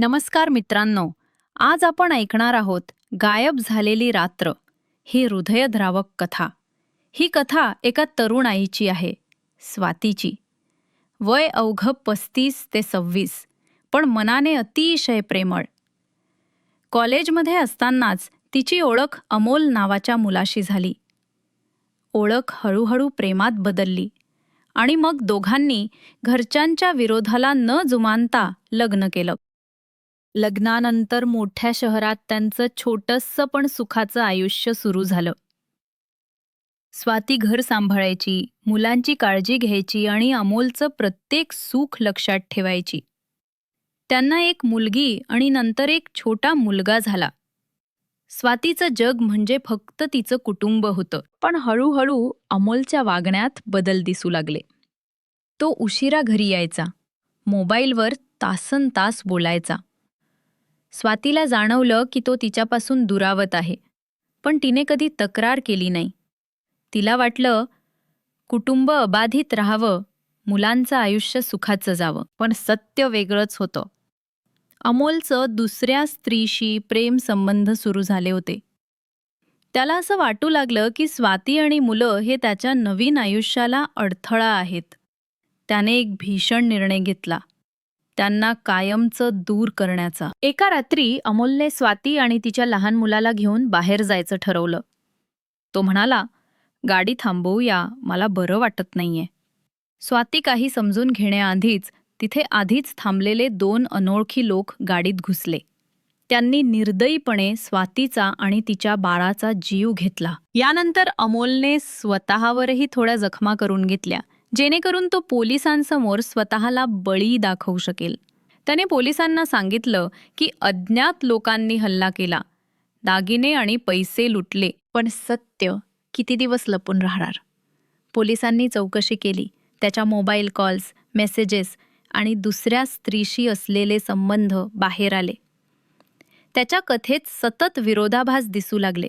नमस्कार मित्रांनो आज आपण ऐकणार आहोत गायब झालेली रात्र ही हृदयद्रावक कथा. ही कथा एका तरुण आईची आहे स्वातीची. वय अवघ पस्तीस ते सव्वीस पण मनाने अतिशय प्रेमळ. कॉलेजमध्ये असतानाच तिची ओळख अमोल नावाच्या मुलाशी झाली. ओळख हळूहळू प्रेमात बदलली आणि मग दोघांनी घरच्यांच्या विरोधाला न जुमानता लग्न केलं. लग्नानंतर मोठ्या शहरात त्यांचं छोटंसं पण सुखाचं आयुष्य सुरू झालं. स्वाती घर सांभाळायची मुलांची काळजी घ्यायची आणि अमोलचं प्रत्येक सुख लक्षात ठेवायची. त्यांना एक मुलगी आणि नंतर एक छोटा मुलगा झाला. स्वातीचं जग म्हणजे फक्त तिचं कुटुंब होतं पण हळूहळू अमोलच्या वागण्यात बदल दिसू लागले. तो उशिरा घरी यायचा. मोबाईलवर तासन तास बोलायचा. स्वातीला जाणवलं की तो तिच्यापासून दुरावत आहे पण तिने कधी तक्रार केली नाही. तिला वाटलं कुटुंब अबाधित राहावं मुलांचं आयुष्य सुखाचं जावं. पण सत्य वेगळंच होतं. अमोलचं दुसऱ्या स्त्रीशी प्रेम संबंध सुरू झाले होते. त्याला असं वाटू लागलं की स्वाती आणि मुलं हे त्याच्या नवीन आयुष्याला अडथळा आहेत. त्याने एक भीषण निर्णय घेतला. त्यांना कायमचं दूर करण्याचा. एका रात्री अमोलने स्वाती आणि तिच्या लहान मुलाला घेऊन बाहेर जायचं ठरवलं. तो म्हणाला गाडी थांबवूया मला बरं वाटत नाहीये. स्वाती काही समजून घेण्याआधीच तिथे आधीच थांबलेले दोन अनोळखी लोक गाडीत घुसले. त्यांनी निर्दयीपणे स्वातीचा आणि तिच्या बाळाचा जीव घेतला. यानंतर अमोलने स्वतःवरही थोड्या जखमा करून घेतल्या. जेणेकरून तो पोलिसांसमोर स्वतःला बळी दाखवू शकेल. त्याने पोलिसांना सांगितलं की अज्ञात लोकांनी हल्ला केला. दागिने आणि पैसे लुटले पण सत्य किती दिवस लपून राहणार? पोलिसांनी चौकशी केली. त्याच्या मोबाईल कॉल्स मेसेजेस आणि दुसऱ्या स्त्रीशी असलेले संबंध बाहेर आले. त्याच्या कथेत सतत विरोधाभास दिसू लागले.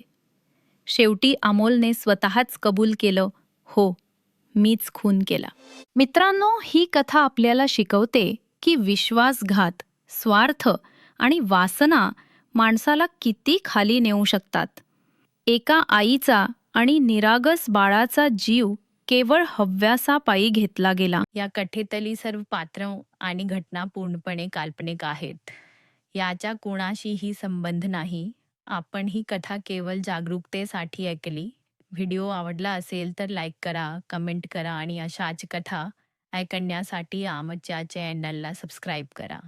शेवटी अमोलने स्वतःच कबूल केलं हो मीच खून केला. मित्रांनो ही कथा आपल्याला शिकवते की विश्वासघात स्वार्थ आणि वासना माणसाला किती खाली नेऊ शकतात. एका आईचा आणि निरागस बाळाचा जीव केवळ हव्यासापायी घेतला गेला. या कथेतली सर्व पात्र आणि घटना पूर्णपणे काल्पनिक आहेत. याच्या कोणाशीही संबंध नाही. आपण ही कथा केवळ जागरूकतेसाठी ऐकली. व्हिडिओ आवडला असेल तर लाईक करा कमेंट करा आणि अशाच कथा ऐकण्यासाठी आमच्या चॅनलला सबस्क्राईब करा.